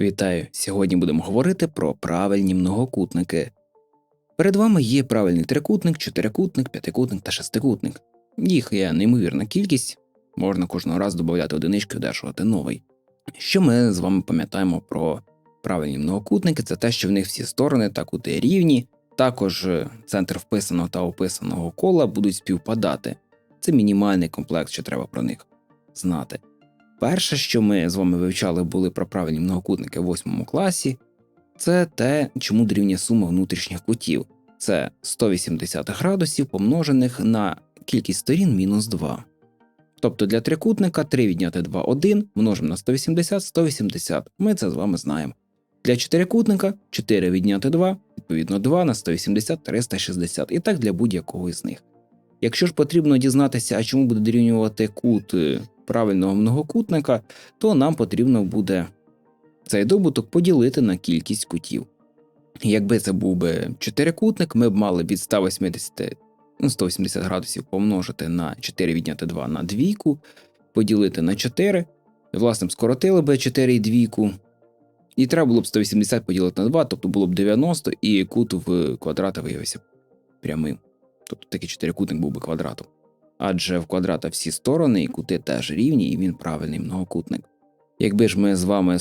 Вітаю! Сьогодні будемо говорити про правильні многокутники. Перед вами є правильний трикутник, чотирикутник, п'ятикутник та шестикутник. Їх є неймовірна кількість, можна кожного разу додати одинички і одержувати новий. Що ми з вами пам'ятаємо про правильні многокутники, це те, що в них всі сторони та кути рівні, також е, центр вписаного та описаного кола будуть співпадати. Це мінімальний комплекс, що треба про них знати. Перше, що ми з вами вивчали, були про правильні многокутники в восьмому класі, це те, чому дорівнює сума внутрішніх кутів. Це 180 градусів помножених на кількість сторін мінус 2. Тобто для трикутника 3 відняти 2 1 множимо на 180 180. Ми це з вами знаємо. Для чотирикутника 4 відняти 2, відповідно 2 на 180 360. І так для будь-якого із них. Якщо ж потрібно дізнатися, а чому буде дорівнювати кут е, правильного многокутника, то нам потрібно буде цей добуток поділити на кількість кутів. Якби це був би чотирикутник, ми б мали від 180 ну, 180 градусів помножити на 4 відняти 2 на двійку, поділити на 4. Власне, скоротили б 4 і двійку. І треба було б 180 поділити на 2, тобто було б 90, і кут в квадрата виявився прямим. Тобто такий чотирикутник був би квадратом. Адже в квадрата всі сторони і кути теж рівні, і він правильний многокутник. Якби ж ми з вами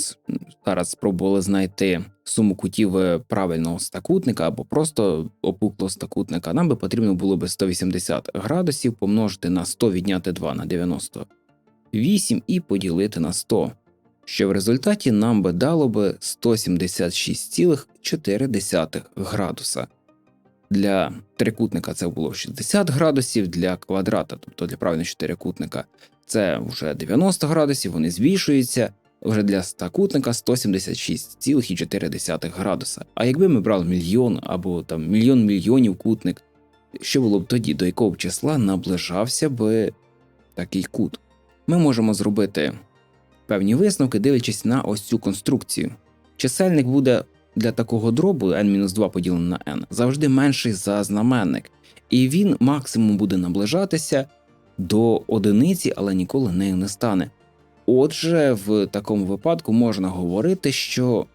зараз спробували знайти суму кутів е, правильного стакутника або просто опуклого стакутника, нам би потрібно було би 180 градусів помножити на 100 відняти 2 на 98 і поділити на 100, що в результаті нам би дало би 176,4 градуса. Для трикутника це було 60 градусів, для квадрата, тобто для правильного чотирикутника, це вже 90 градусів, вони збільшуються. Вже для стакутника 176,4 градуса. А якби ми брали мільйон або там мільйон мільйонів кутник, що було б тоді, до якого б числа наближався би такий кут? Ми можемо зробити певні висновки, дивлячись на ось цю конструкцію. Чисельник буде для такого дробу n-2 поділене на n завжди менший за знаменник, і він максимум буде наближатися до одиниці, але ніколи нею не стане. Отже, в такому випадку можна говорити, що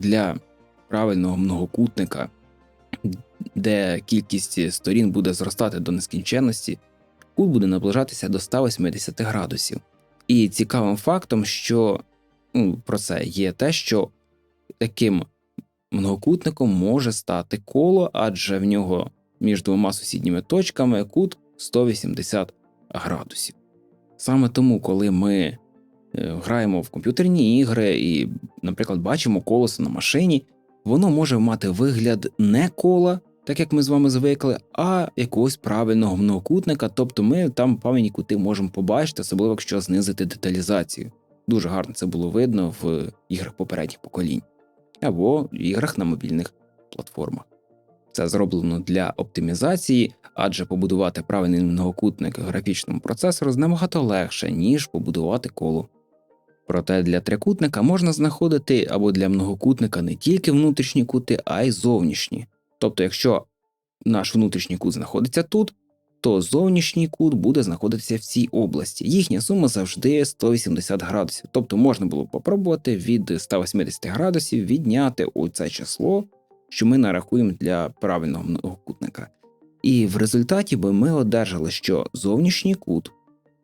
для правильного многокутника, де кількість сторін буде зростати до нескінченності, кут буде наближатися до 180 градусів. І цікавим фактом, що ну, про це є те, що таким многокутником може стати коло, адже в нього між двома сусідніми точками кут 180 градусів. Саме тому, коли ми е, граємо в комп'ютерні ігри і, наприклад, бачимо колесо на машині, воно може мати вигляд не кола, так як ми з вами звикли, а якогось правильного многокутника, тобто ми там певні кути можемо побачити, особливо якщо знизити деталізацію. Дуже гарно це було видно в іграх попередніх поколінь або в іграх на мобільних платформах. Це зроблено для оптимізації, адже побудувати правильний многокутник графічному процесору набагато легше, ніж побудувати коло. Проте для трикутника можна знаходити або для многокутника не тільки внутрішні кути, а й зовнішні. Тобто, якщо наш внутрішній кут знаходиться тут, то зовнішній кут буде знаходитися в цій області. Їхня сума завжди 180 градусів. Тобто можна було попробувати від 180 градусів відняти оце число, що ми нарахуємо для правильного многокутника. І в результаті би ми одержали, що зовнішній кут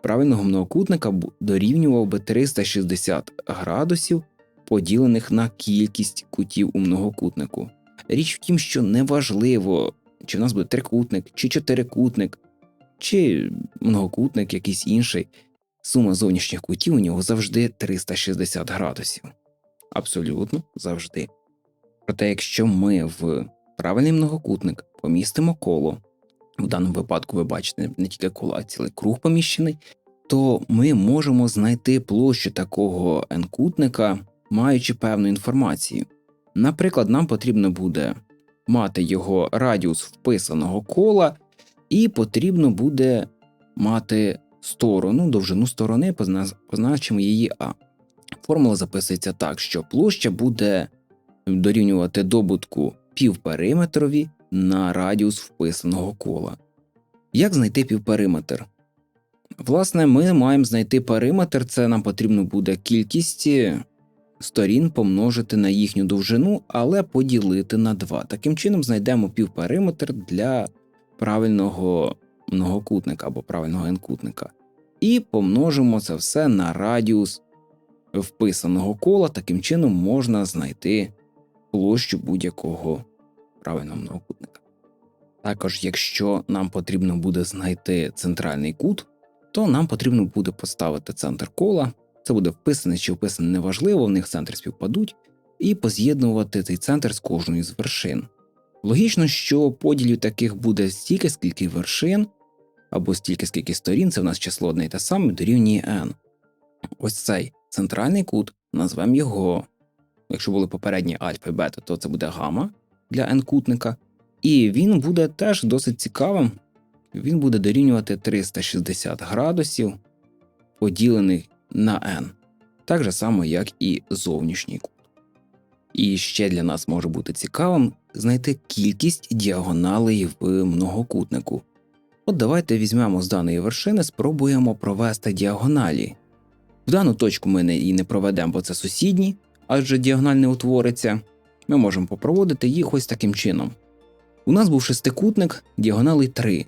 правильного многокутника дорівнював би 360 градусів, поділених на кількість кутів у многокутнику. Річ в тім, що неважливо, чи в нас буде трикутник, чи чотирикутник, чи многокутник якийсь інший, сума зовнішніх кутів у нього завжди 360 градусів. Абсолютно завжди. Проте, якщо ми в правильний многокутник помістимо коло, в даному випадку ви бачите не тільки коло, а цілий круг поміщений, то ми можемо знайти площу такого n-кутника, маючи певну інформацію. Наприклад, нам потрібно буде мати його радіус вписаного кола, і потрібно буде мати сторону, довжину сторони, позначимо її А. Формула записується так, що площа буде дорівнювати добутку півпериметрові на радіус вписаного кола. Як знайти півпериметр? Власне, ми маємо знайти периметр, це нам потрібно буде кількість сторін помножити на їхню довжину, але поділити на 2. Таким чином знайдемо півпериметр для правильного многокутника або правильного n-кутника. І помножимо це все на радіус вписаного кола. Таким чином можна знайти площу будь-якого правильного многокутника. Також, якщо нам потрібно буде знайти центральний кут, то нам потрібно буде поставити центр кола. Це буде вписане чи вписане неважливо, в них центри співпадуть, і поз'єднувати цей центр з кожною з вершин. Логічно, що поділів таких буде стільки, скільки вершин, або стільки, скільки сторін, це в нас число одне й те саме дорівнює n. Ось цей центральний кут, назвемо його, якщо були попередні альфа і бета, то це буде гама для n-кутника. І він буде теж досить цікавим. Він буде дорівнювати 360 градусів, поділених на n. Так же само, як і зовнішній кут. І ще для нас може бути цікавим знайти кількість діагоналей в многокутнику. От давайте візьмемо з даної вершини, спробуємо провести діагоналі. В дану точку ми її не проведемо, бо це сусідні, адже діагональ не утвориться. Ми можемо попроводити їх ось таким чином. У нас був шестикутник діагоналей 3.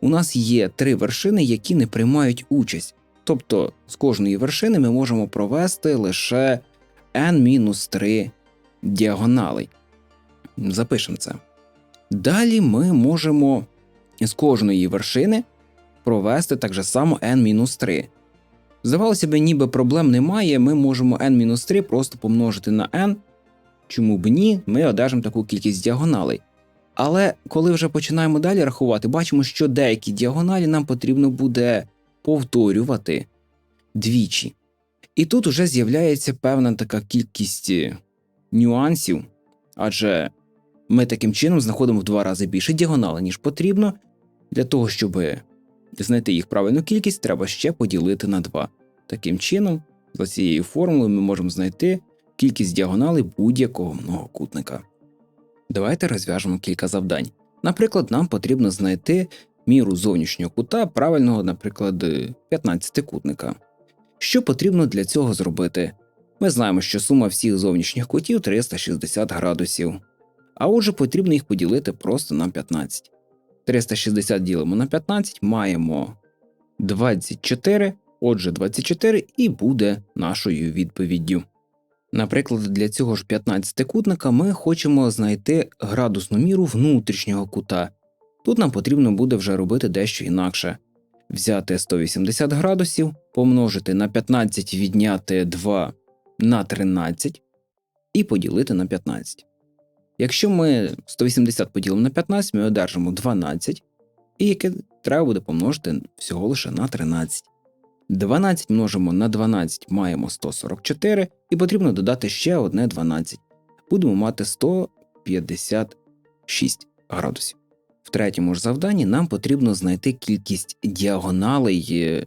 У нас є три вершини, які не приймають участь. Тобто з кожної вершини ми можемо провести лише n-3 діагоналей. Запишемо це. Далі ми можемо з кожної вершини провести так же само n-3. Здавалося б, ніби проблем немає, ми можемо n-3 просто помножити на n. Чому б ні, ми одержимо таку кількість діагоналей. Але коли вже починаємо далі рахувати, бачимо, що деякі діагоналі нам потрібно буде повторювати двічі. І тут уже з'являється певна така кількість нюансів, адже ми таким чином знаходимо в два рази більше діагоналей, ніж потрібно. Для того, щоб знайти їх правильну кількість, треба ще поділити на 2. Таким чином, за цією формулою ми можемо знайти кількість діагоналей будь-якого многокутника. Давайте розв'яжемо кілька завдань. Наприклад, нам потрібно знайти міру зовнішнього кута правильного, наприклад, 15-кутника. Що потрібно для цього зробити? Ми знаємо, що сума всіх зовнішніх кутів 360 градусів, а отже, потрібно їх поділити просто на 15. 360 ділимо на 15, маємо 24, отже, 24 і буде нашою відповіддю. Наприклад, для цього ж 15-кутника ми хочемо знайти градусну міру внутрішнього кута. Тут нам потрібно буде вже робити дещо інакше. Взяти 180 градусів, помножити на 15 відняти 2 на 13 і поділити на 15. Якщо ми 180 поділимо на 15, ми одержимо 12, і яке треба буде помножити всього лише на 13. 12 множимо на 12 маємо 144, і потрібно додати ще одне 12. Будемо мати 156 градусів. В третьому ж завданні нам потрібно знайти кількість діагоналей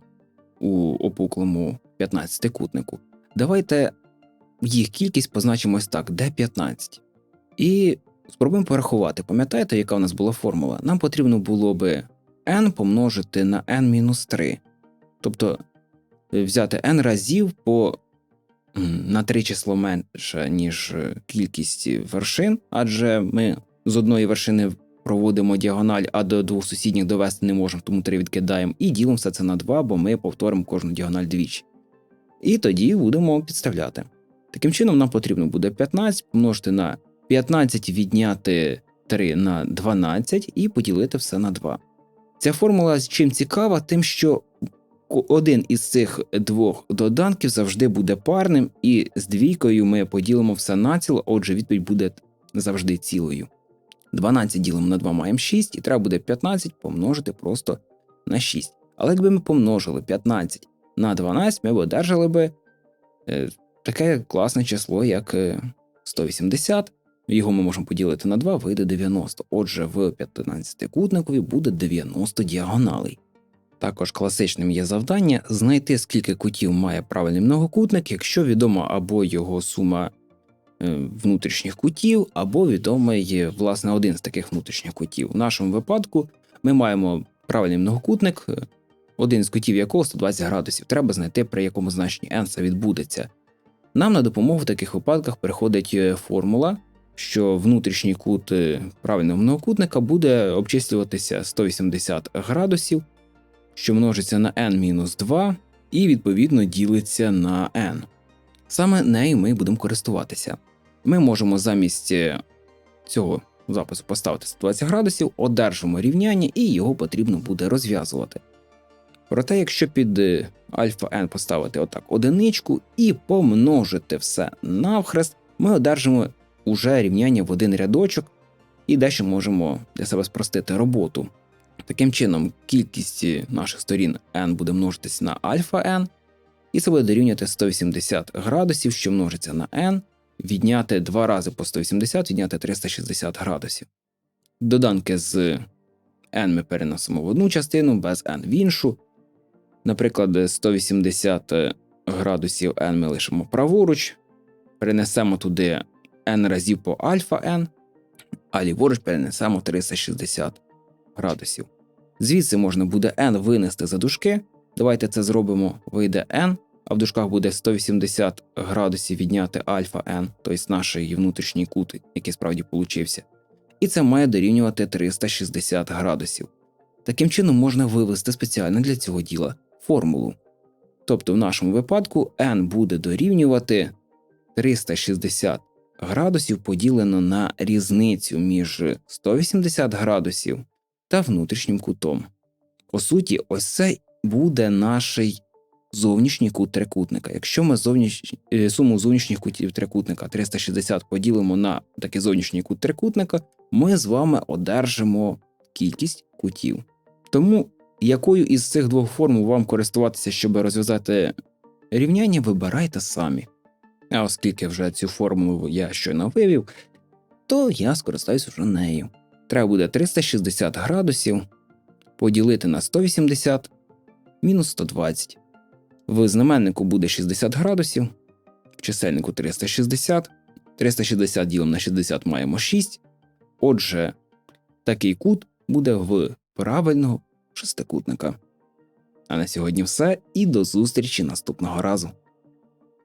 у опуклому 15-кутнику. Давайте їх кількість позначимо ось так, d15. І спробуємо порахувати. Пам'ятаєте, яка у нас була формула? Нам потрібно було би n помножити на n-3. Тобто взяти n разів по на три число менше, ніж кількість вершин, адже ми з одної вершини проводимо діагональ, а до двох сусідніх довести не можемо, тому три відкидаємо, і ділимо все це на 2, бо ми повторимо кожну діагональ двічі. І тоді будемо підставляти. Таким чином, нам потрібно буде 15 помножити на 15 відняти 3 на 12 і поділити все на 2. Ця формула чим цікава, тим, що один із цих двох доданків завжди буде парним, і з двійкою ми поділимо все націло, отже, відповідь буде завжди цілою. 12 ділимо на 2 маємо 6, і треба буде 15 помножити просто на 6. Але якби ми помножили 15 на 12, ми б одержали би е, таке класне число, як 180. Е, Його ми можемо поділити на 2, вийде 90. Отже, в 15-кутникові буде 90 діагоналей. Також класичним є завдання знайти, скільки кутів має правильний многокутник, якщо відома або його сума е, внутрішніх кутів, або відомий власне один з таких внутрішніх кутів. В нашому випадку ми маємо правильний многокутник, е, один з кутів якого 120 градусів. Треба знайти, при якому значенні n це відбудеться. Нам на допомогу в таких випадках приходить е, формула, що внутрішній кут е, правильного многокутника буде обчислюватися 180 градусів, що множиться на n-2 і відповідно ділиться на n. Саме нею ми будемо користуватися. Ми можемо замість е, цього запису поставити 120 градусів, одержимо рівняння і його потрібно буде розв'язувати. Проте, якщо під е, альфа n поставити отак одиничку і помножити все навхрест, ми одержимо уже рівняння в один рядочок і дещо можемо для себе спростити роботу. Таким чином, кількість наших сторін n буде множитись на альфа n, і це буде дорівнювати 180 градусів, що множиться на n, відняти 2 рази по 180, відняти 360 градусів. Доданки з n ми переносимо в одну частину, без n в іншу. Наприклад, 180 градусів n ми лишимо праворуч, перенесемо туди n разів по альфа n, а ліворуч перенесемо 360 градусів. Звідси можна буде n винести за дужки. Давайте це зробимо. Вийде n, а в дужках буде 180 градусів відняти альфа n, тобто наш внутрішній кут, який справді получився. І це має дорівнювати 360 градусів. Таким чином можна вивести спеціально для цього діла формулу. Тобто в нашому випадку n буде дорівнювати 360 градусів поділено на різницю між 180 градусів та внутрішнім кутом. По суті, ось це буде наш зовнішній кут трикутника. Якщо ми зовніш... е, суму зовнішніх кутів трикутника 360 поділимо на такий зовнішній кут трикутника, ми з вами одержимо кількість кутів. Тому якою із цих двох формул вам користуватися, щоб розв'язати рівняння, вибирайте самі. А оскільки вже цю формулу я щойно вивів, то я скористаюсь вже нею. Треба буде 360 градусів поділити на 180 мінус 120. В знаменнику буде 60 градусів, в чисельнику 360. 360 ділом на 60 маємо 6. Отже, такий кут буде в правильного шестикутника. А на сьогодні все і до зустрічі наступного разу.